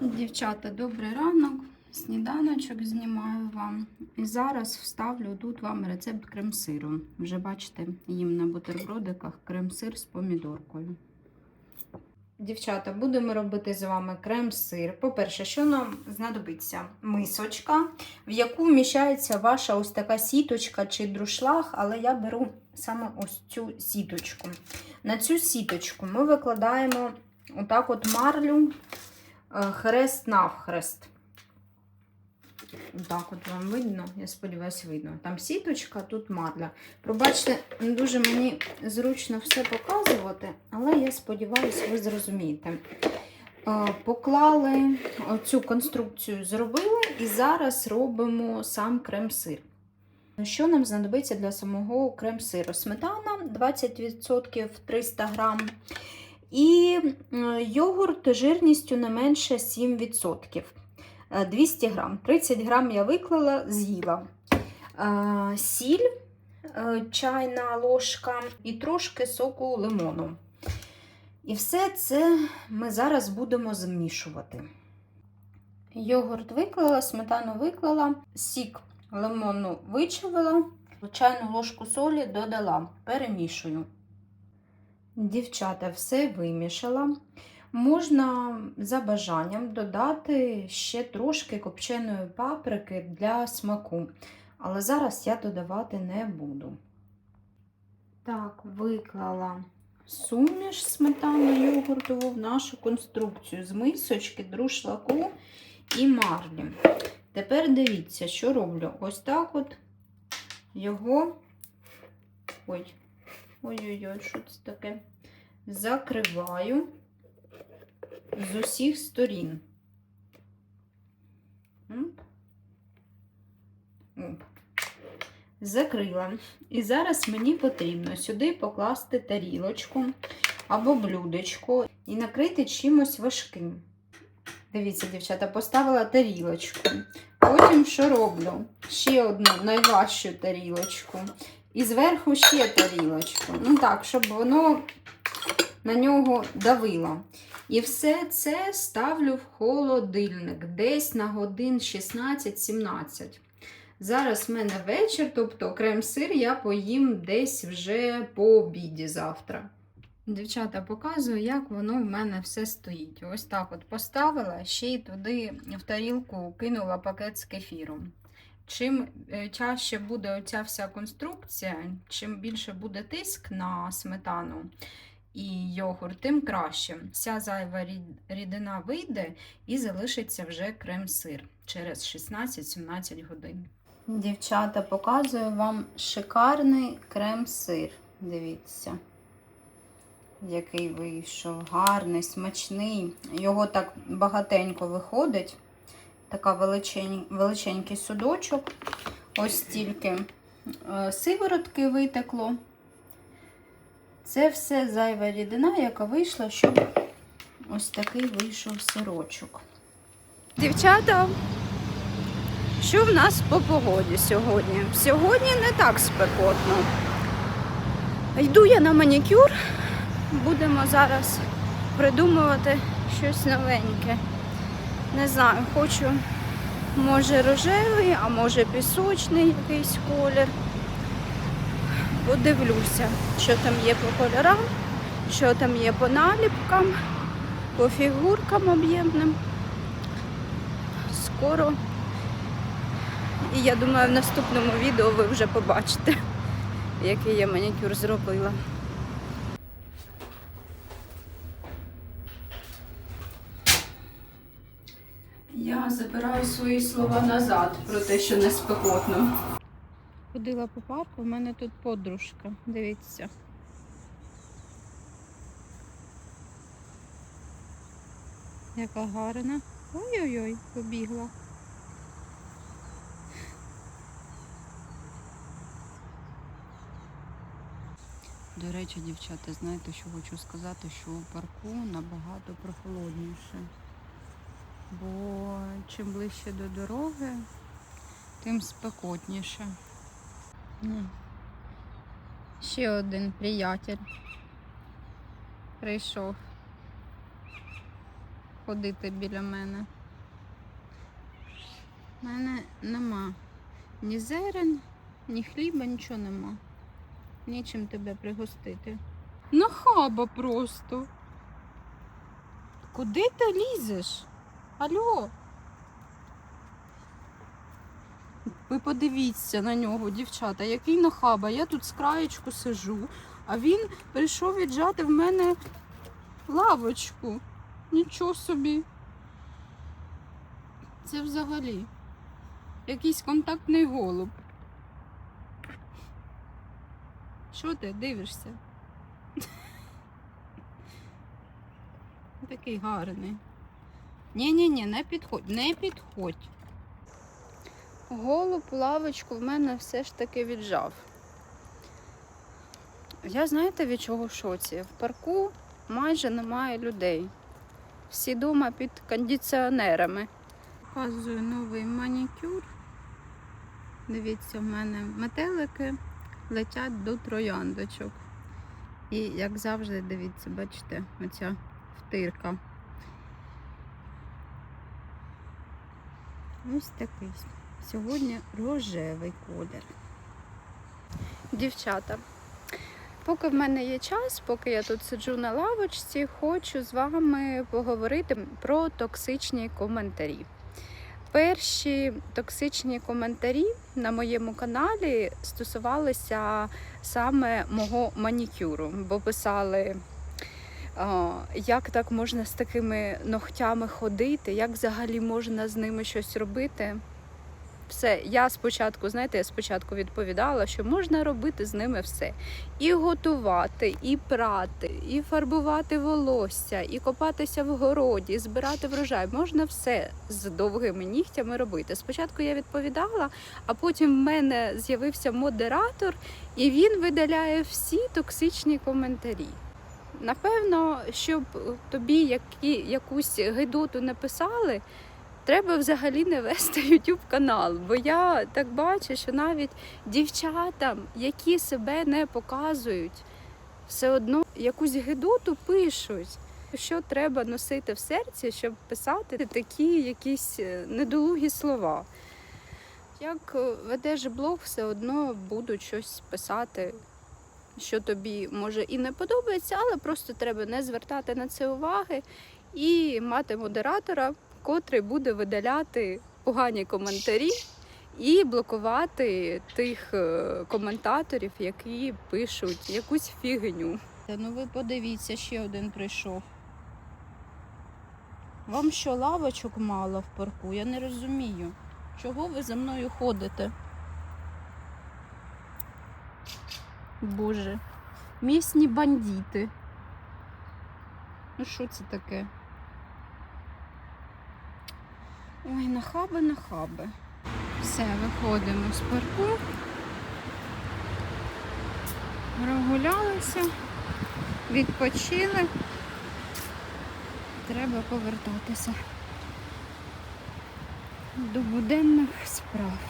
Дівчата, добрий ранок. Сніданочок знімаю вам. І зараз вставлю тут вам рецепт крем-сиру. Вже бачите, їм на бутербродиках крем-сир з помідоркою. Дівчата, будемо робити з вами крем-сир. По-перше, що нам знадобиться? Мисочка, в яку вміщається ваша ось така сіточка чи друшлаг, але я беру саме ось цю сіточку. На цю сіточку ми викладаємо отак от марлю хрест навхрест. Так, от вам видно, я сподіваюся, видно. Там сіточка, тут марля. Пробачте, не дуже мені зручно все показувати, але я сподіваюся, ви зрозумієте. Е, Поклали цю конструкцію, зробили, і зараз робимо сам крем-сир. Що нам знадобиться для самого крем-сиру? Сметана 20% 300 грам. І е, йогурт жирністю не менше 7%. Е, 200 грам. 30 грам я виклала, з'їла. Е, Сіль, е, чайна ложка і трошки соку лимону. І все це ми зараз будемо змішувати. Йогурт виклала, сметану виклала, сік лимону вичавила, чайну ложку солі додала, перемішую. Дівчата, все вимішала. Можна за бажанням додати ще трошки копченої паприки для смаку, але зараз я додавати не буду. Так, виклала суміш сметану йогуртову в нашу конструкцію з мисочки, друшлаку і марлі. Тепер дивіться, що роблю. Ось так от його. Ой, ой-ой-ой, що це таке? Закриваю з усіх сторін. Закрила. І зараз мені потрібно сюди покласти тарілочку або блюдечко і накрити чимось важким. Дивіться, дівчата, поставила тарілочку. Потім що роблю? Ще одну найважчу тарілочку. І зверху ще тарілочку. Ну так, щоб воно на нього давило. І все це ставлю в холодильник десь на годин 16-17. Зараз в мене вечір, тобто крем-сир я поїм десь вже по обіді завтра. Дівчата, показую, як воно в мене все стоїть. Ось так от поставила, ще й туди в тарілку кинула пакет з кефіром. Чим чаще буде оця вся конструкція, чим більше буде тиск на сметану і йогурт, тим краще. Вся зайва рідина вийде і залишиться вже крем-сир через 16-17 годин. Дівчата, показую вам шикарний крем-сир. Дивіться, який вийшов. Гарний, смачний. Його так багатенько виходить. Така величень, величенький судочок. Ось стільки е, сиворотки витекло. Це все зайва рідина, яка вийшла, щоб ось такий вийшов сирочок. Дівчата, що в нас по погоді сьогодні? Сьогодні не так спекотно. Йду я на манікюр. Будемо зараз придумувати щось новеньке. Не знаю, хочу, може рожевий, а може пісочний якийсь колір. Подивлюся, що там є по кольорам, що там є по наліпкам, по фігуркам об'ємним. Скоро. І я думаю, в наступному відео ви вже побачите, який я манікюр зробила. Я забираю свої слова назад про те, що не спекотно. Ходила по парку, в мене тут подружка. Дивіться. Яка гарна. Ой-ой-ой, побігла. До речі, дівчата, знаєте, що хочу сказати, що у парку набагато прохолодніше. Бо чим ближче до дороги, тим спекотніше. Ще один приятель прийшов. ходити біля мене. У мене нема ні зерен, ні хліба, нічого нема. Нічим тебе пригостити. Нахаба просто. Куди ти лізеш? Алло? Ви подивіться на нього, дівчата, який нахаба. Я тут з краєчку сижу, а він прийшов віджати в мене лавочку. Нічого собі. Це взагалі якийсь контактний голуб. Що ти дивишся? Такий гарний. Ні-ні-ні, не підходь, не підходь. Голуб лавочку в мене все ж таки віджав. Я знаєте від чого в шоці? В парку майже немає людей. Всі дома під кондиціонерами. Показую новий манікюр. Дивіться, в мене метелики летять до трояндочок. І, як завжди, дивіться, бачите, оця втирка. Ось такий. Сьогодні рожевий колір. Дівчата, поки в мене є час, поки я тут сиджу на лавочці, хочу з вами поговорити про токсичні коментарі. Перші токсичні коментарі на моєму каналі стосувалися саме мого манікюру, бо писали, як так можна з такими ногтями ходити, як взагалі можна з ними щось робити. Все, я спочатку, знаєте, я спочатку відповідала, що можна робити з ними все. І готувати, і прати, і фарбувати волосся, і копатися в городі, і збирати врожай. Можна все з довгими нігтями робити. Спочатку я відповідала, а потім в мене з'явився модератор, і він видаляє всі токсичні коментарі. Напевно, щоб тобі які, якусь гидоту написали, треба взагалі не вести YouTube канал. Бо я так бачу, що навіть дівчатам, які себе не показують, все одно якусь гидоту пишуть. Що треба носити в серці, щоб писати такі якісь е, недолугі слова. Як е, ведеш блог, все одно будуть щось писати, що тобі може і не подобається, але просто треба не звертати на це уваги і мати модератора, котрий буде видаляти погані коментарі і блокувати тих е, коментаторів, які пишуть якусь фігню. Ну ви подивіться, ще один прийшов. Вам що, лавочок мало в парку? Я не розумію. Чого ви за мною ходите? Боже, місні бандити. Ну що це таке? Ой, нахаби, нахаби. Все, виходимо з парку. Прогулялися, відпочили. Треба повертатися до буденних справ.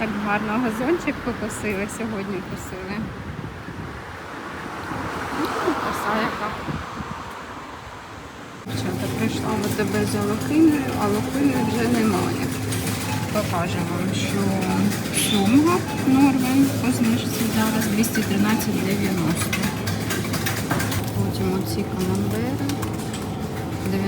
Так гарно газончик покосили, сьогодні косили. Ну, яка. Дівчата, прийшла в тебе за лохиною, а лохини вже немає. Покажу вам, що сумга Норвен по знижці зараз 213,90. Потім оці камамбери 90-70,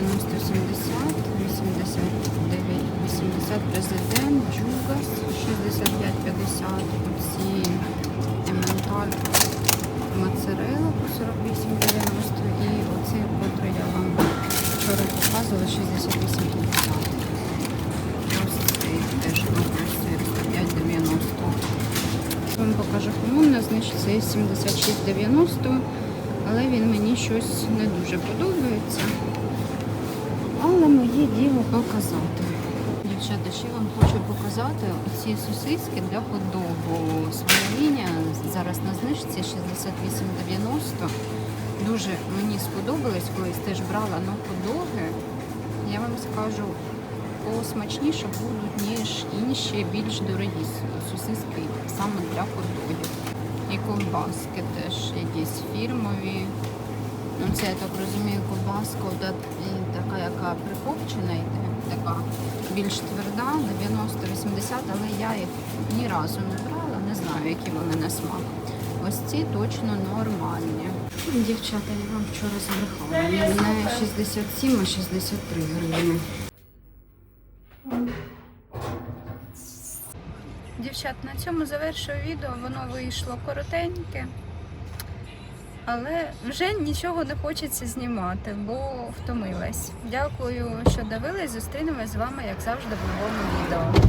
89, 80 президент, Джугас 65-50, оці ементаль моцарелла по 48,90 і оці, котрий я вам вчора показувала, 68,50. Ось цей теж сир 5,90. Вам покажу комун на знижці 76,90, але він мені щось не дуже подобається. Але моє діло показати. Дівчата, ще вам хочу показати оці сосиски для хот-догу. Своя лінія зараз на знижці 68,90. Дуже мені сподобалось, колись теж брала на хот-доги. Я вам скажу, посмачніше будуть, ніж інші більш дорогі сосиски саме для хот-догів. І ковбаски теж якісь фірмові. Ну, це я так розумію, ковбаска така, яка прикопчена йде, така більш тверда, 90-80, але я їх ні разу не брала, не знаю, які вони на смак. Ось ці точно нормальні. Дівчата, я вам вчора збрехала. Не 67, а 63 гривні. Дівчат, на цьому завершую відео. Воно вийшло коротеньке. Але вже нічого не хочеться знімати, бо втомилась. Дякую, що дивились. Зустрінемось з вами, як завжди, в новому відео.